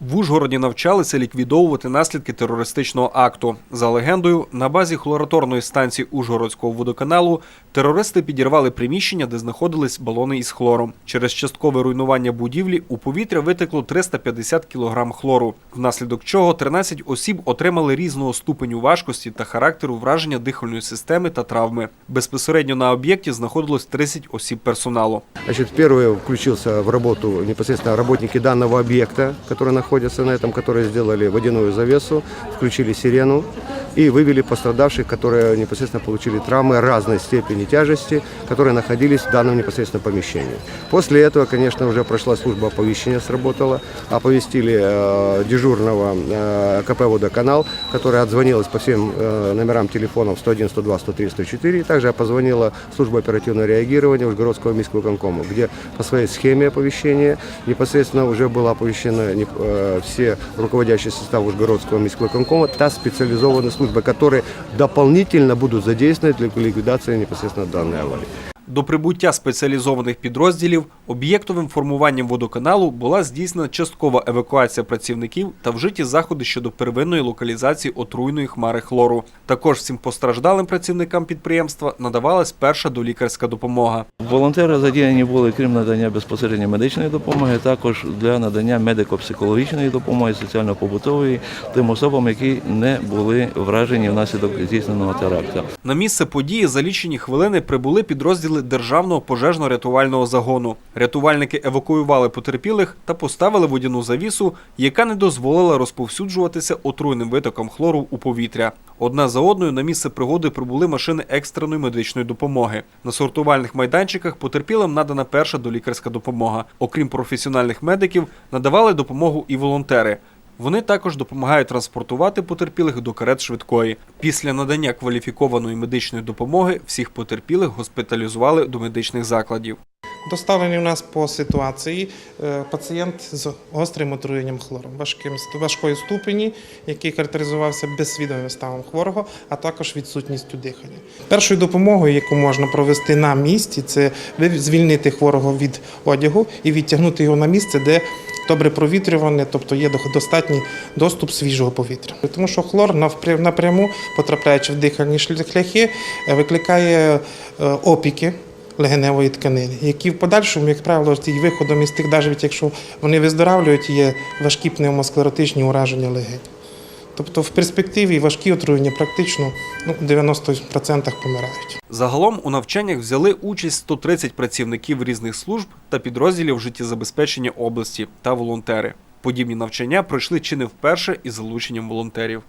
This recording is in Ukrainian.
В Ужгороді навчалися ліквідовувати наслідки терористичного акту. За легендою, на базі хлораторної станції Ужгородського водоканалу терористи підірвали приміщення, де знаходились балони із хлором. Через часткове руйнування будівлі у повітря витекло 350 кг хлору, внаслідок чого 13 осіб отримали різного ступеню важкості та характеру враження дихальної системи та травми. Безпосередньо на об'єкті знаходилось 30 осіб персоналу. Значит, первый включился в работу непосредственно работники данного объекта, которые находятся на этом, которые сделали водяную завесу, включили сирену и вывели пострадавших, которые непосредственно получили травмы разной степени тяжести, которые находились в данном непосредственно помещении. После этого, конечно, уже прошла служба оповещения, сработала, оповестили э, дежурного э, КП «Водоканал», которая отзвонилась по всем э, номерам телефонов 101, 102, 103, 104, и также позвонила служба оперативного реагирования Ужгородского міськвиконкому, где по своей схеме оповещения непосредственно уже было оповещено э, все руководящий состав Ужгородского міськвиконкома, та специализованные службы, которые дополнительно будут задействованы для ликвидации непосредственно данной аварии. До прибуття спеціалізованих підрозділів об'єктовим формуванням водоканалу була здійснена часткова евакуація працівників та вжиті заходи щодо первинної локалізації отруйної хмари хлору. Також всім постраждалим працівникам підприємства надавалась перша долікарська допомога. Волонтери задіяні були, крім надання безпосередньо медичної допомоги, також для надання медико-психологічної допомоги, соціально-побутової тим особам, які не були вражені внаслідок здійсненого теракту. На місце події за лічені хвилини прибули підрозділи державного пожежно-рятувального загону. Рятувальники евакуювали потерпілих та поставили водяну завісу, яка не дозволила розповсюджуватися отруйним витоком хлору у повітря. Одна за одною на місце пригоди прибули машини екстреної медичної допомоги. На сортувальних майданчиках потерпілим надана перша долікарська допомога. Окрім професіональних медиків, надавали допомогу і волонтери. Вони також допомагають транспортувати потерпілих до карет швидкої. Після надання кваліфікованої медичної допомоги всіх потерпілих госпіталізували до медичних закладів. Доставлений у нас по ситуації е, пацієнт з гострим отруєнням хлором, важким важкої ступені, який характеризувався безсвідомим станом хворого, а також відсутністю дихання. Першою допомогою, яку можна провести на місці, це звільнити хворого від одягу і відтягнути його на місце, де добре провітрюване, тобто є до- достатній доступ свіжого повітря. Тому що хлор напряму, потрапляючи в дихальні шляхи, е, викликає е, опіки легеневої тканини, які в подальшому, як правило, з виходом із тих, навіть якщо вони виздоравлюють, є важкі пневмосклеротичні ураження легень. Тобто в перспективі важкі отруєння практично ну, в 90% помирають. Загалом у навчаннях взяли участь 130 працівників різних служб та підрозділів життєзабезпечення області та волонтери. Подібні навчання пройшли чи не вперше із залученням волонтерів.